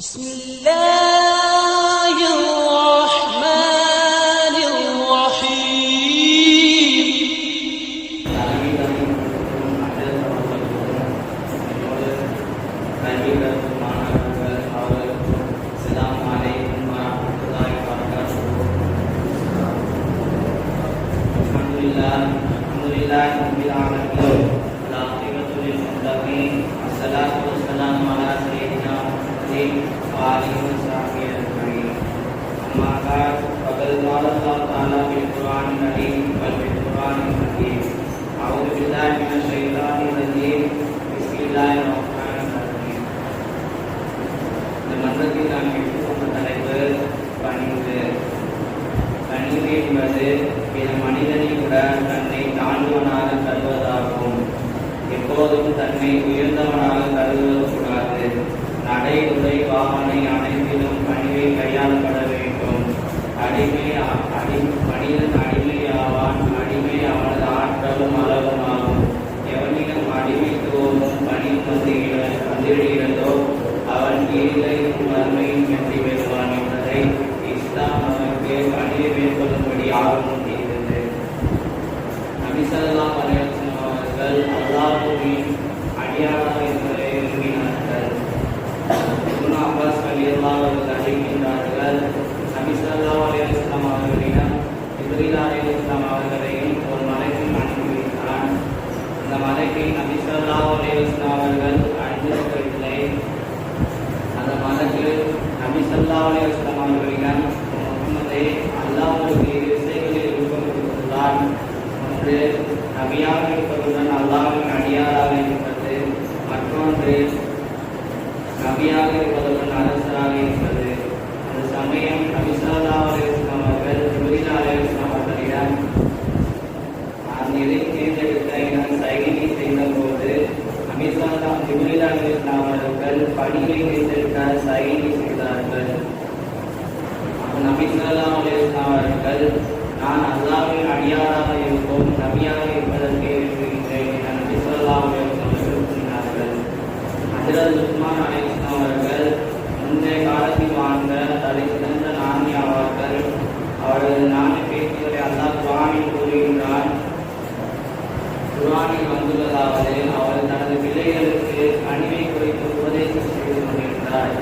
بسم الله எப்போதும் தன்னை உயர்ந்தவனாக கருதக்கூடாது. நடை உடை வாகனை அனைத்திலும் பணிவை கையாளப்பட வேண்டும். அடிமை அடி மனிதன் அடிமை ஆவான் அடிமை அவனது ஆற்றலும் அளவும் ஆகும் எவனிடம் அடிமைத்துவமும் பணியும் வந்து இட- வந்துவிடுகிறதோ அவன் கீழையும் வறுமையும் வெற்றி பெறுவான் என்பதை இஸ்லாம் அவனுக்கு பணியை மேற்கொள்ளும்படி ஆகும் விரும்பினார்கள் அப்பாஸ் அவர்கள் அறிவிக்கின்றார்கள் நபிசல்லா அவர்களிடம் இப்ரீல் அவர்களையும் ஒரு மலைக்கு அனுப்பி வைத்தான் அந்த மலைக்கு நபிசல்லா அலையம் அவர்கள் அனுப்பவில்லை அந்த மலைக்கு நபிசல்லா அலையம் அவர்களிடம் முகமதே இரு விருப்பம் கொடுத்துள்ளான் ஒன்று நபியாக இருப்பதுடன் அடியாராக இருப்பது மற்றொன்று நபியாக இருப்பதுடன் அரசராக இருப்பது அந்த சமயம் நபிசல்லா அலையம் அவர்கள் ஜிப்ரீல் அலையம் அவர்களிடம் நான் எதை தேர்ந்தெடுத்த நான் சைகை செய்தபோது நபிசல்லா ஜிப்ரீல் அலையம் அவர்கள் பணியை தேர்ந்தெடுக்க சைகை செய்தார்கள் நபி ஸல்லல்லாஹு அலைஹி வஸல்லம் அவர்கள் நான் அல்லாஹ்வின் அடியாராக இருக்கும் நபியாக இருப்பதற்கு விரும்புகின்றேன் என நபி ஸல்லல்லாஹு அலைஹி வஸல்லம் அவர்கள் கூறினார்கள் ஹஜ்ரத் உஸ்மான் அவர்கள் முந்தைய காலத்தில் வாழ்ந்த தலை சிறந்த ஞானி ஆவார்கள். அவரது ஞானி பேச்சுகளை அல்லா குரானில் கூறுகின்றார் குரானில் வந்துள்ளதாவது அவர் தனது பிள்ளைகளுக்கு அணிவை குறித்து உபதேசம் செய்து கொண்டிருந்தார்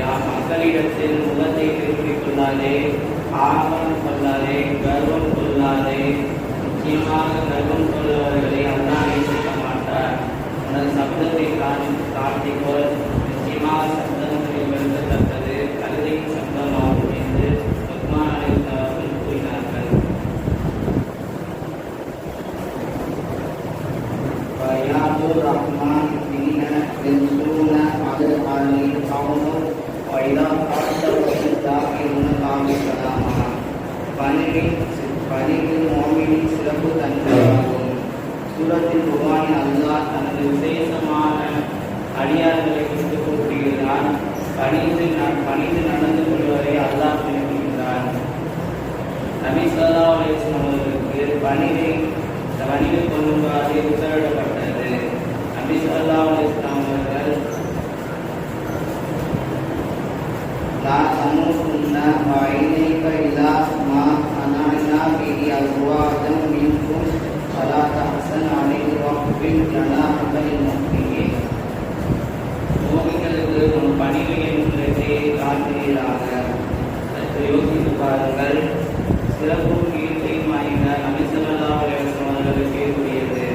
யார் மக்களிடத்தில் முகத்தை திருப்பிக் கொள்ளாதே ஆர்வம் கொள்ளாதே கர்வம் கொள்ளாதே முக்கியமாக கர்வம் கொள்பவர்களை அல்லாஹ் உனது சப்தத்தை காட்டி காட்டிக்கொள் நிச்சயமாக சப்தங்கள் வெறுக்கத்தக்கது கழுதையின் சப்தமாகும் என்று உஸ்மான் சூரத்தில் குர்ஆனில் அல்லாஹ் தனது விசேஷமான அடியார்களை குறித்து கூறுகிறான் பணிந்து ந- பணிந்து நடந்து கொள்வதை அல்லாஹ் விரும்புகின்றான். நபி ஸல்லல்லாஹு அலைஹி அவர்களுக்கு பணிவை பணிவு கொள்ளுமாறு உத்தரவிடப்பட்டது. நபி ஸல்லல்லாஹு அலைஹி அவர்கள் நான் சமூகம் வஐனைக இலா மா காட்டுகிறாக சற்று யோசித்து பாருங்கள். சிறப்பும் கீழ்த்தையும் வாய்ந்த நபிசல்லா அலைவசம் அவர்களுக்கே உரியது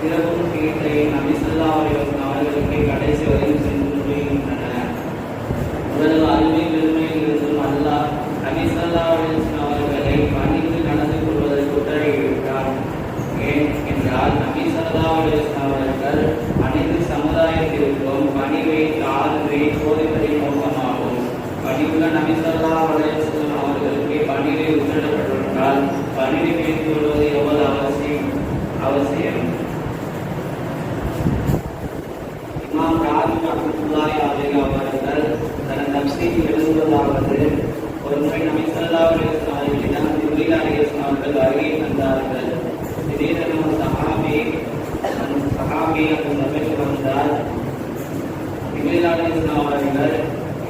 சிறப்பும் கீழ்த்தையும் நபிசல்லா அலைவசம் அவர்களுக்கு கடைசி வரையும் சென்று முடிகின்றன. முதல் அருமை பெருமையில் இருந்தும் அல்லாஹ் நபிசல்லா அலைவசம் அவர்களை பணிந்து நடந்து கொள்வதற்கு உத்தரவிட்டார் ஏன் என்றால் நபி ஸல்லல்லாஹு அலைஹி வஸல்லம் அவர்கள் அனைத்து சமுதாயத்திற்கும் பணிவை ஆதரவை போதிப்பதின் நோக்கமாகும் பணிவுள்ள நபி ஸல்லல்லாஹு அலைஹி வஸல்லம் அவர்களுக்கு பணிவை உத்தரவிடப்பட்டால் பணிவை மேற்கொள்வது எவ்வளவு அவசியம் அவசியம் இமாம் ராபி அலைஹி அவர்கள் தனது தப்சீரில் எழுதுவதாவது ஒரு முறை நபி ஸல்லல்லாஹு அலைஹி வஸல்லம் அவர்களிடம் ஜிப்ரீல் அவர்கள் வருகை தந்தார்கள் திடீரென ஒரு சஹாபி அந்த சஹாபி அந்த சபைக்கு வந்தார் ஜிப்ரீல் அலைஹிஸ்ஸலாம் அவர்கள்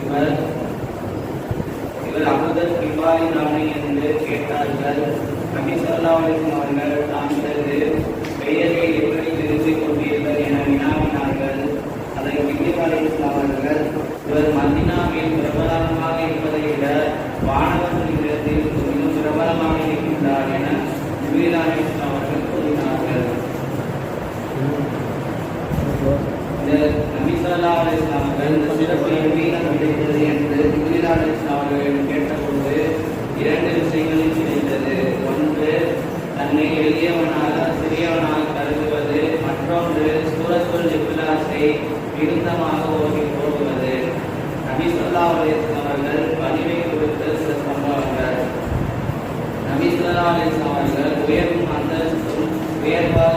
இவர் இவர் அமுதர் கிபாரி என்று கேட்டார்கள் நபி ஸல்லல்லாஹு அலைஹி அவர்கள் தாங்களது பெயரை எப்படி தெரிந்து கொண்டீர்கள் என வினாவினார்கள். அதை நபி அவர்கள் இவர் மதினாவில் பிரபலமாக இருப்பதை விட வானவர்களிடத்தில் மிகவும் பிரபலமாக இருக்கின்றார் என நபி அவர்கள் கூறினார்கள். இந்த அவர்கள் இந்த சிறப்பு கிடைத்தது என்று ஜிப்ரீல் அலைஹிஸ்ஸலாம் அவர்கள் கேட்டபோது இரண்டு விஷயங்களில் கிடைத்தது. ஒன்று தன்னை சிறியவனாக கருதுவது மற்றொன்று சூரத்துல் இப்லாஸை விருந்தமாக ஓதி போடுவது நபி சொல்லா அலைஹி அவர்கள் பதிவை கொடுத்த சில சம்பவங்கள். நபி சொல்லா அலைஹி அவர்கள் உயர்வும் அந்தஸ்தும் உயர்வாக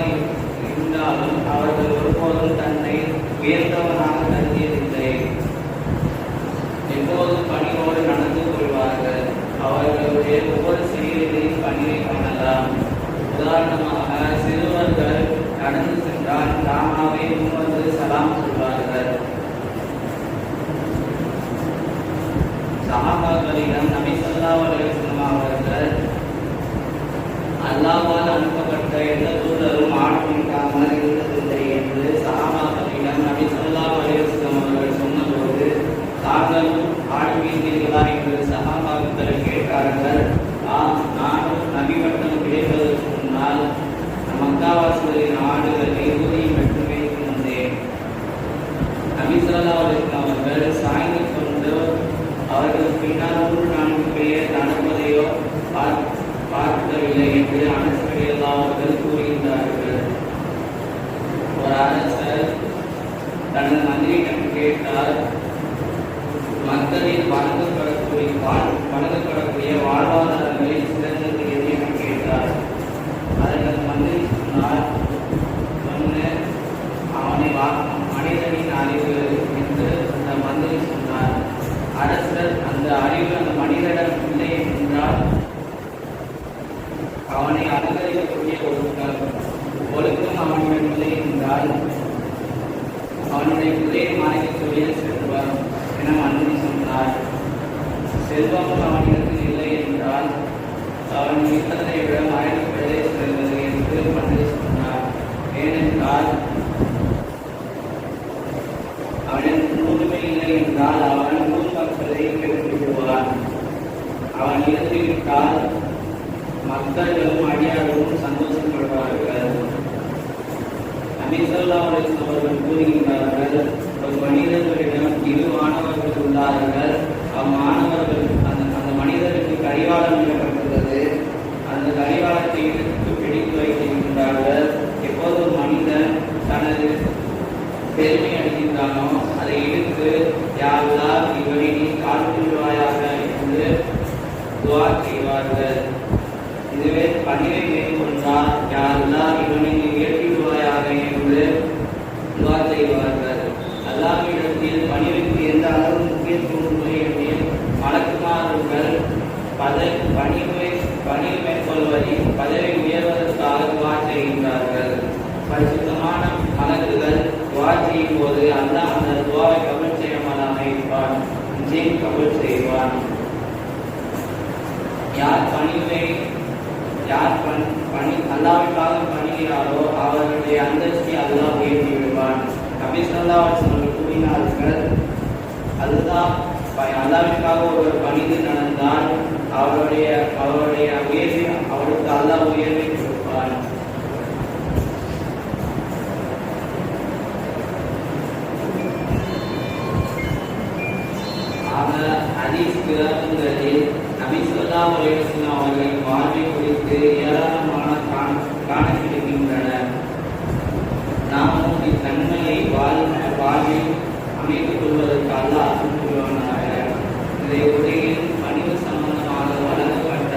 இருந்தாலும் அவர்கள் ஒருபோதும் தன்னை உயர்ந்தவனாக கருதியதில்லை. எப்போதும் பணியோடு நடந்து கொள்வார்கள். அவர்களுடைய ஒவ்வொரு செயலிலையும் பணியை காணலாம். உதாரணமாக சிறுவர்கள் நடந்து சென்றால் தாமாவே முன்வந்து சலாம் சொல்வார்கள் சஹாபாக்களிடம் நபி ஸல்லல்லாஹு அலைஹி வஸல்லம் அவர்கள் அல்லாஹ்வால் அனுப்பப்பட்ட எந்த தூதரும் ஆட்சிக்காமல் இருந்ததில்லை என்று சஹாபாக்களிடம் நபி ஸல்லல்லாஹு அலைஹி வஸல்லம் அவர்கள் சொன்னபோது தாங்களும் ஆடுவீர்களா என்று சஹாபாக்கள் கேட்டார்கள். ஆம் நானும் நபிபட்டம் கிடைப்பதற்கு முன்னால் மக்காவாசிகளின் ஆடுகள் ஊதியம் மட்டுமே இருந்தேன் வந்தேன் அவர்கள் சாய்ந்து கொண்டு அவர்கள் பின்னால் நான்கு பேர் நடப்பதையோ பார்க்கவில்லை என்று அனசரில் அவர்கள் கூறுகின்றார்கள். ஒரு அரசர் தனது மந்திரியிடம் கேட்டார் மக்களில் வணங்கப்படக்கூடிய வணங்கப்படக்கூடிய வாழ்வாதாரங்களில் சிறந்தது எது என கேட்டார் அதற்கு மந்திரி சொன்னார் ஒன்று அவனை வா- மனிதனின் அறிவு என்று அந்த மந்திரி சொன்னார். அரசர் அந்த அறிவு அந்த மனிதனிடம் இல்லை என்றால் அவனை அலங்கரிக்கக்கூடிய ஒழுக்கம் ஒழுக்கம் அவனிடம் இல்லை என்றால் அவனுடைய என மந்திரி சொன்னார். செல்வம் அவனிடத்தில் இல்லை என்றால் அவன் இருக்கிறதை விட மறைக்கப்படுவதே செல்வது என்று மந்திரி சொன்னார். ஏனென்றால் அவனின் முழுமை இல்லை என்றால் அவன் ஊர் மக்களை கெடுத்து அவன் இறந்துவிட்டால் மக்களும் அடியார்களும் சந்தோஷப்படுவார்கள். நபி அவர்கள் கூறுகின்றார்கள் மனிதர்களிடம் இரு மாணவர்கள் உள்ளார்கள். அம்மாணவர்கள் அந்த அந்த மனிதருக்கு கரிவாளம் இடப்பட்டுள்ளது அந்த கரிவாளத்தை எடுத்து பிடித்து வைத்திருக்கின்றார்கள். எப்போது ஒரு மனிதன் தனது பெருமை அடைகின்றானோ அதை எடுத்து யாரெல்லாம் இவரை நீ காத்துள்ளாயாக என்று துவா செய்வார்கள். இதுவே பணிவை மேற்கொண்டால் யாரெல்லாம் இவனை நீ ஏற்றிடுவாயாக என்று துவா செய்வார்கள். அல்லாஹ்விடத்தில் பணிவுக்கு எந்த அளவு முக்கியத்துவம் உண்டு மலக்குமார்கள் பதவி பணிவை பணிவு மேற்கொள்வதில் பதவி உயர்வதற்காக துவாச்செய்கின்றார்கள் பரிசுத்தமான மலக்குகள் துவா செய்யும் போது அல்லாஹ் அந்த துவாவை கபல் செய்யாமலாக இருப்பான் நிச்சயம் கபல் செய்வான். யார் பணிவை யார் பண் பணி அல்லாவிற்காக பணிகிறாரோ அவர்களுடைய அந்தஸ்தி அல்லாஹ் உயர்த்தி விடுவான். நபி ஸல்லல்லாஹு விரும்பினார்கள் அதுதான் அல்லாவிற்காக ஒருவர் பணிந்து நடந்தால் அவருடைய அவருடைய உயர்வை அவருக்கு அல்லா உயர்வை கொடுப்பார் ஆக அதீஸ் கிரகங்களில் நபி ஸல்லல்லாஹு அவர்களின் வாழ்வை குறித்து ஏராளமான காண காண கிடைக்கின்றன நாம் நம்முடைய தன்மையை வாழ் வாழ்வில் அமைத்துக் கொள்வதற்கு அல்ல அசுற்றுவானாக இதை உலகில் பணிவு சம்பந்தமாக வழங்கப்பட்ட